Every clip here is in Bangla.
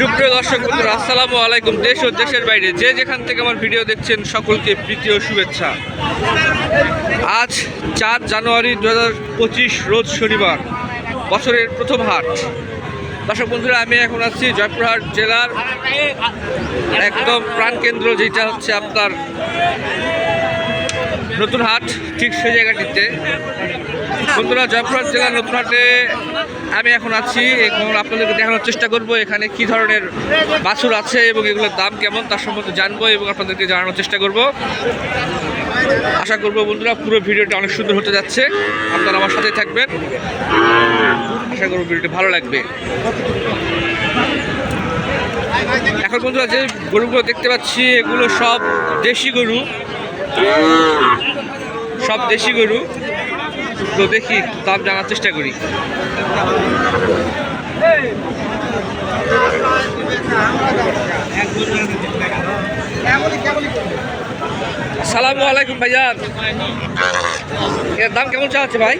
সুপ্রিয় দর্শক বন্ধুরা, আসসালামু আলাইকুম। দেশ ও দেশের বাইরে যে যেখান থেকে আমার ভিডিও দেখছেন, সকলকে প্রীতি ও শুভেচ্ছা। আজ চার জানুয়ারি দু পঁচিশ, রোজ শনিবার, বছরের প্রথম হাট। দর্শক বন্ধুরা, আমি এখন আছি জয়পুরহাট জেলার একদম প্রাণকেন্দ্র, যেটা হচ্ছে আপনার নতুন হাট ঠিক সেই জায়গাটিতে। বন্ধুরা, জয়পুরহাট জেলার নতুন হাটে আমি এখন আছি এবং আপনাদেরকে দেখানোর চেষ্টা করব এখানে কি ধরনের বাছুর আছে এবং এগুলোর দাম কেমন তার সম্বন্ধে জানব এবং আপনাদেরকে জানানোর চেষ্টা করব। আশা করব বন্ধুরা, পুরো ভিডিওটা অনেক সুন্দর হতে যাচ্ছে। আপনারা আমার সাথে থাকবেন। আশা করব ভিডিওটি ভালো লাগবে। এখন বন্ধুরা, যে গরুগুলো দেখতে পাচ্ছি, এগুলো সব দেশি গরু। সব দেশি গরু। তো দেখি, দাম জানার চেষ্টা করি। সালামু আলাইকুম ভাইজান এর দাম কেমন চাওয়া হচ্ছে ভাই?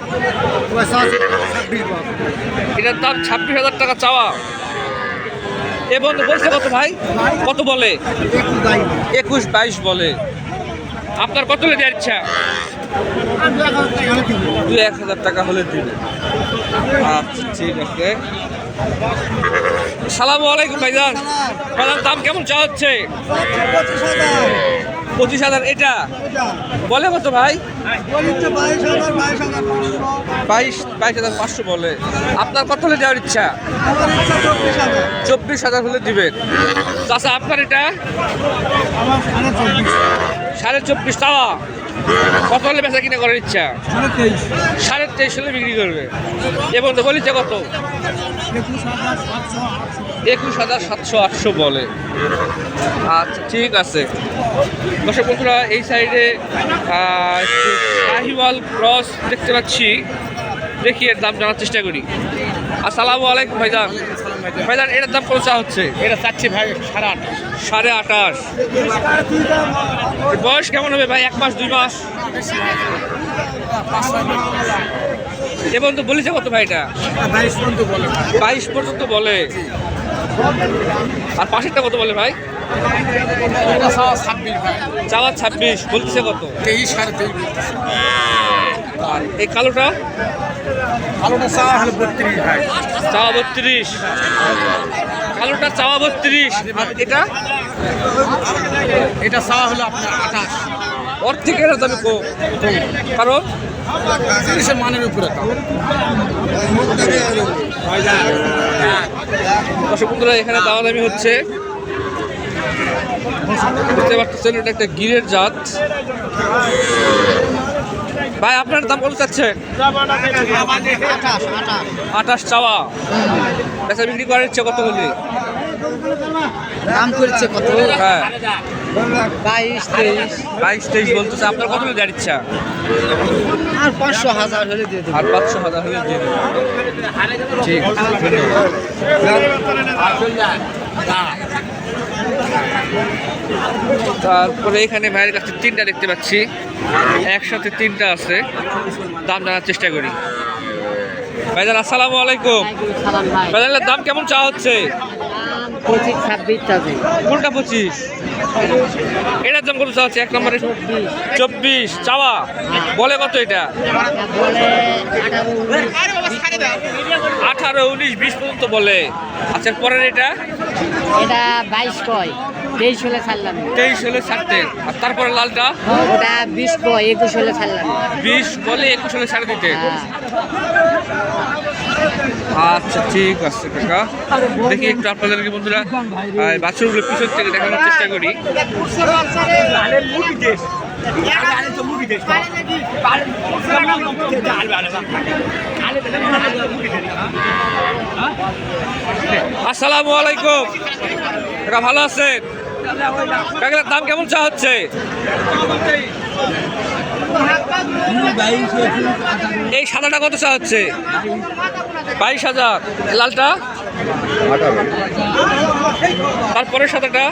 এটার দাম ছাব্বিশ হাজার টাকা চাওয়া। এ বন্ধু বলছে কত ভাই? কত বলে? একুশ বাইশ বলে। আপনার কত দেওয়ার ইচ্ছা? দু এক হাজার টাকা হলে দিবে। আচ্ছা ঠিক আছে। সালামু আলাইকুম ভাইজান। ভাইজান, দাম কেমন চা হচ্ছে? পঁচিশ হাজার, এটা? বলে কত ভাই? বাইশ বাইশ হাজার পাঁচশো বলে। আপনার কত হলে দেওয়ার ইচ্ছা? চব্বিশ হাজার হলে দিবেন। চাষা আপনার এটা? সাড়ে চব্বিশ টাকা। কত হলে বেচা কিনা করার ইচ্ছা? সাড়ে তেইশ। হলে বিক্রি করবে। এবং তো বলিছে কত? একুশ হাজার সাতশো আটশো। বলে। আচ্ছা ঠিক আছে। দর্শক বন্ধুরা এই সাইডে শাহিওয়াল ক্রস দেখতে পাচ্ছি। দেখি এর দাম জানার চেষ্টা করি। আসসালামু আলাইকুম ভাইজান। ভাইজান এটার দাম কত চা হচ্ছে? এটা চাচ্ছি ভাই সাড়ে আট। সাড়ে আঠাশ। বয়স কেমন হবে ভাই? এক মাস দুই মাস? এবং তো বলেছে কত ভাই এটা? বাইশ পর্যন্ত বলে। বাইশ পর্যন্ত বলে। আর পাশেরটা কত বলে ভাই? এটা ছাব্বিশ ভাই। চাওয়া ছাব্বিশ বলতেছে কত? তেইশ সাড়ে তেইশ আর এই কালোটা? আলোটা চাওয়া হলো বত্রিশ ভাই। চাওয়া বত্রিশ। কালোটা চাওয়া বত্রিশ। আর এটা? এটা চাওয়া হলো আপনার আঠাশ। ওর থেকে এর দামে কম। কারণ? মানের উপরে। দর্শক বন্ধুরা এখানে দাওয়া দামি হচ্ছে। বুঝতে পারতেছেন এটা একটা গিরের জাত। ভাই আপনার দাম কত চাচ্ছেন আঠাশ চাওয়া। বেচা বিক্রি করার ইচ্ছে কত হলে দাম করেছে কত? হ্যাঁ। বাইশ তেইশ। বাইশ তেইশ বলতেছে। আপনার কত ইচ্ছা? আর পাঁচশো হাজার হলে দিয়ে দেবো। আর পাঁচশো হাজার হলে দিয়ে ঠিক ধন্যবাদ। তারপরে এখানে ভাইয়ের কাছে তিনটা দেখতে পাচ্ছি। একসাথে তিনটা আছে। দাম জানার চেষ্টা করি। ভাইজান, আসসালামু আলাইকুম। ভাইজানের দাম কেমন চা হচ্ছে? পঁচিশ ছাব্বিশ চাবে কোনটা পঁচিশ? এটার দাম কত চাওয়া এক নম্বরে? চব্বিশ। চাওয়া? বলে কত এটা? আঠারো উনিশ বিশ পর্যন্ত বলে। আচ্ছা পরের এটা? এটা বাইশ কয়? তেইশ হলে ছাড়লাম। তেইশ হলে ছাড়তে। আর তারপরে লালটা? ওটা বিশ কয় একুশ হলে ছাড়লাম। বিশ বলে একুশ হলে ছাড়ে দিতে। হ্যাঁ। আচ্ছা ঠিক আছে কাকা। দেখি একটু আপনাদেরকে বন্ধুরা বাছুরগুলো পিছন থেকে দেখানোর চেষ্টা করি। আসসালামু আলাইকুম। কাকা, ভালো আছেন? কাকার দাম কেমন চা হচ্ছে? এই সাদাটা কত চা হচ্ছে বাইশ হাজার। লালটা? তারপরে সাদাটা?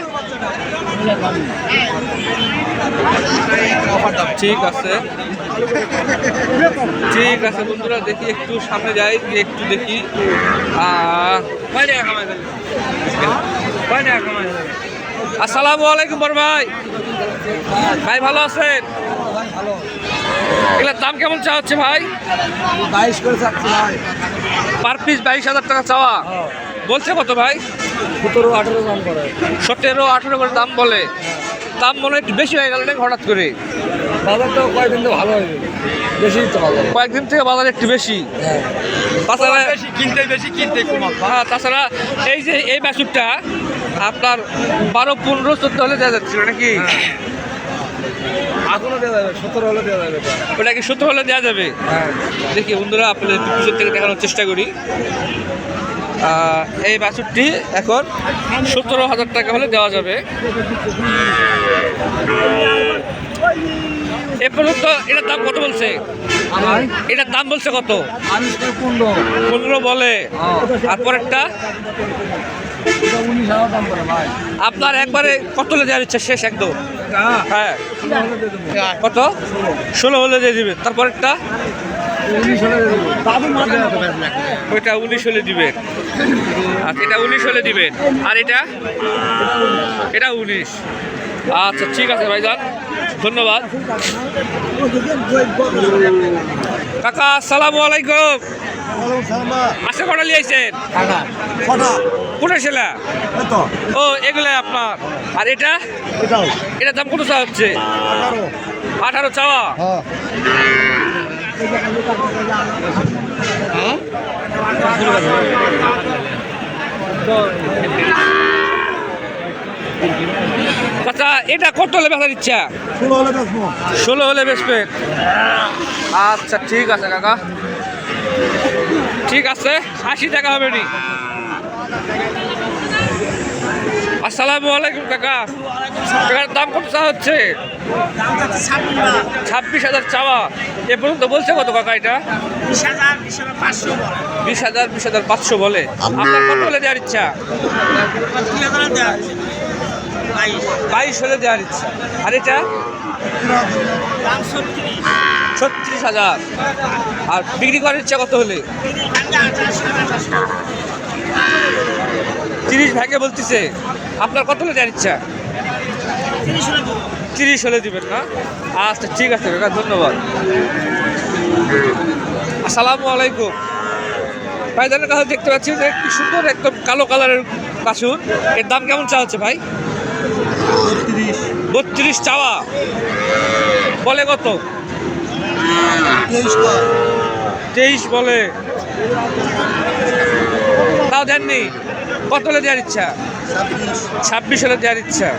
ঠিক আছে। ঠিক আছে বন্ধুরা দেখি একটু সামনে যাই একটু দেখি। আসসালামু আলাইকুম বড় ভাই। ভাই ভালো আছেন? এগুলোর দাম কেমন চা হচ্ছে ভাই? বাইশ করে চাচ্ছি ভাই। পার পিস বাইশ হাজার টাকা চাওয়া। বলছে কত ভাই? সতেরো আঠেরো দাম করে। সতেরো আঠেরো করে দাম বলে। দাম মনে হয় একটু বেশি হয়ে গেল নাকি হঠাৎ করে? বাজার তো কয়েকদিন তো ভালো হয়ে বেশি তো বাজার কয়েকদিন থেকে বাজার একটু বেশি। হ্যাঁ। তাছাড়া বেশি কিনতে বেশি কিনতে কমা হ্যাঁ তাছাড়া এই যে এই বাছুরটা আপনার বারো পনেরো চোদ্দ হলে দেওয়া যাচ্ছিল নাকি? এখনও দেওয়া যাবে সতেরো হলে দেওয়া যাবে ওটা কি সত্তর হলে দেওয়া যাবে? হ্যাঁ। দেখি বন্ধুরা আপনাদের থেকে দেখানোর চেষ্টা করি। এই বাছুরটি এখন সতেরো হাজার টাকা হলে দেওয়া যাবে। এ পর্যন্ত এটার দাম কত বলছে? এটার দাম বলছে কত? পনেরো। পনেরো বলে। আর পরেরটা? আপনার একবারে কত হলে দেওয়ার ইচ্ছা? শেষ একদম। হ্যাঁ। কত? ষোলো হলে দিয়ে দিবেন মাথা ওইটা উনিশ হলে দিবেন আচ্ছা এটা উনিশ হলে দিবেন আর এটা? এটা উনিশ। আচ্ছা ঠিক আছে ধন্যবাদ। কাকা, আসসালামু আসে কটা লিয়েছেন কটা কোটা ছেলা? ও এগুলাই আপনার। আর এটা? এটার দাম কত চাওয়া হচ্ছে? আঠারো। চাওয়া? হ্যাঁ। আচ্ছা এটা কত হলে বেচার ইচ্ছা ষোলো হলে বেচবো। ষোলো হলে বেচবেন? আচ্ছা ঠিক আছে কাকা। ঠিক আছে, আশি টাকা হবে নি। আসসালামু আলাইকুম কাকা। কাকার দাম কত চা হচ্ছে? ছাব্বিশ হাজার চাওয়া। এ পর্যন্ত বলছে কত কাকা এটা? বিশ হাজার বিশ হাজার পাঁচশো বলে। আপনার কত হলে দেওয়ার ইচ্ছা? বাইশ হলে দেওয়ার ইচ্ছা। আর এটা? ছত্রিশ হাজার। আর বিক্রি করার ইচ্ছা কত হলে? তিরিশ ভাগে বলতেছে। আপনার কত হলে দেওয়ার ইচ্ছা? তিরিশ হলে দিবেন না? আচ্ছা ঠিক আছে কাকা ধন্যবাদ। আসসালামু আলাইকুম। ভাইজানের কাছে দেখতে পাচ্ছি যে কি সুন্দর একদম কালো কালারের বাসুর। এর দাম কেমন চা হচ্ছে ভাই? বত্রিশ। চাওয়া। বলে কত? তেইশ বলে। তাও দেননি। কত হলে দেওয়ার ইচ্ছা? ছাব্বিশ। হলে দেওয়ার ইচ্ছা।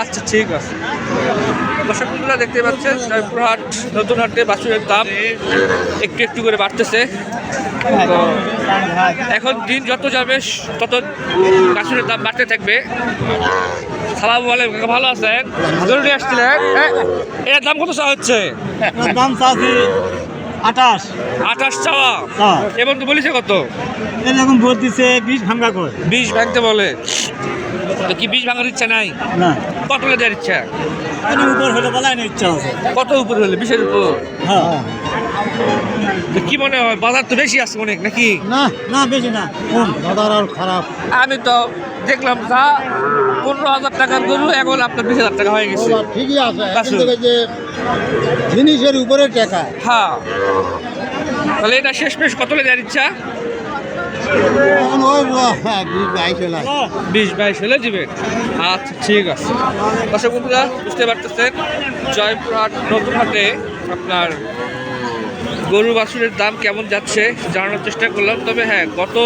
আচ্ছা ঠিক আছে। দর্শকগুলো দেখতে পাচ্ছেন জয়পুরহাট নতুন হাটে বাসুরের দাম একটু একটু করে বাড়তেছে। তো এখন দিন যত যাবে তত বাছুরের দাম বাড়তে থাকবে। সালাম আলাইকুম ভালো আছেন? জরুরি আসছিলেন হ্যাঁ, এর দাম কত চাওয়া হচ্ছে? দাম চাচ্ছি আঠাশ। আঠাশ চাওয়া। এবং তো বলিছে কত? এরকম ভোট দিছে বিষ ভাঙ্গা করে। বিষ ভাঙতে বলে। তো কি বিষ ভাঙার ইচ্ছা নাই? না। কত হলে দেওয়ার ইচ্ছা? এর উপর হলে বলাই না ইচ্ছা আছে। কত উপর হলে? বিশের উপর? হ্যাঁ। তো কি মনে হয় বাজার তো বেশি আছে অনেক নাকি? না না বেশি না। কম বাজার আর খারাপ। আমি তো দেখলাম যা পনেরো হাজার টাকার গরু এখন আপনার বিশ হাজার টাকা হয়ে গেছে। ঠিকই আছে। যে জিনিসের উপরে টাকা। হ্যাঁ। তাহলে এটা শেষ পেশ কত দেওয়ার ইচ্ছা? বিশ বাইশ হলে দিবেন আচ্ছা ঠিক আছে। দর্শক বন্ধুরা, বুঝতে পারতেছেন, জয়পুরহাট নতুন হাটে আপনার গরু বাছুরের দাম কেমন যাচ্ছে জানানোর চেষ্টা করলাম। তবে হ্যাঁ গত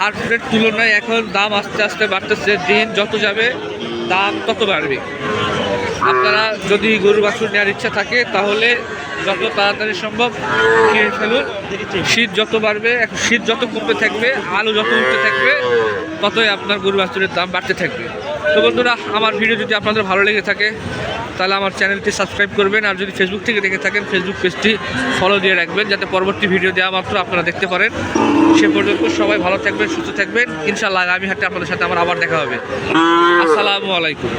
হাটের তুলনায় এখন দাম আস্তে আস্তে বাড়তেছে, দিন যত যাবে দাম তত বাড়বে। আপনারা যদি গরু বাছুর নেওয়ার ইচ্ছা থাকে, তাহলে যত তাড়াতাড়ি সম্ভব কিনে ফেলুন। শীত যত বাড়বে এখন শীত যত কমতে থাকবে, আলু যত উঠতে থাকবে, ততই আপনার গরু বাছুরের দাম বাড়তে থাকবে। তো বন্ধুরা, আমার ভিডিও যদি আপনাদের ভালো লেগে থাকে, তাহলে আমার চ্যানেলটি সাবস্ক্রাইব করবেন, আর যদি ফেসবুক থেকে দেখে থাকেন ফেসবুক পেজটি ফলো দিয়ে রাখবেন, যাতে পরবর্তী ভিডিও দেওয়া মাত্র আপনারা দেখতে পারেন। সে পর্যন্ত সবাই ভালো থাকবেন, সুস্থ থাকবেন। ইনশাল্লাহ আগামী হাটে আপনাদের সাথে আমার আবার দেখা হবে। আসসালামু আলাইকুম।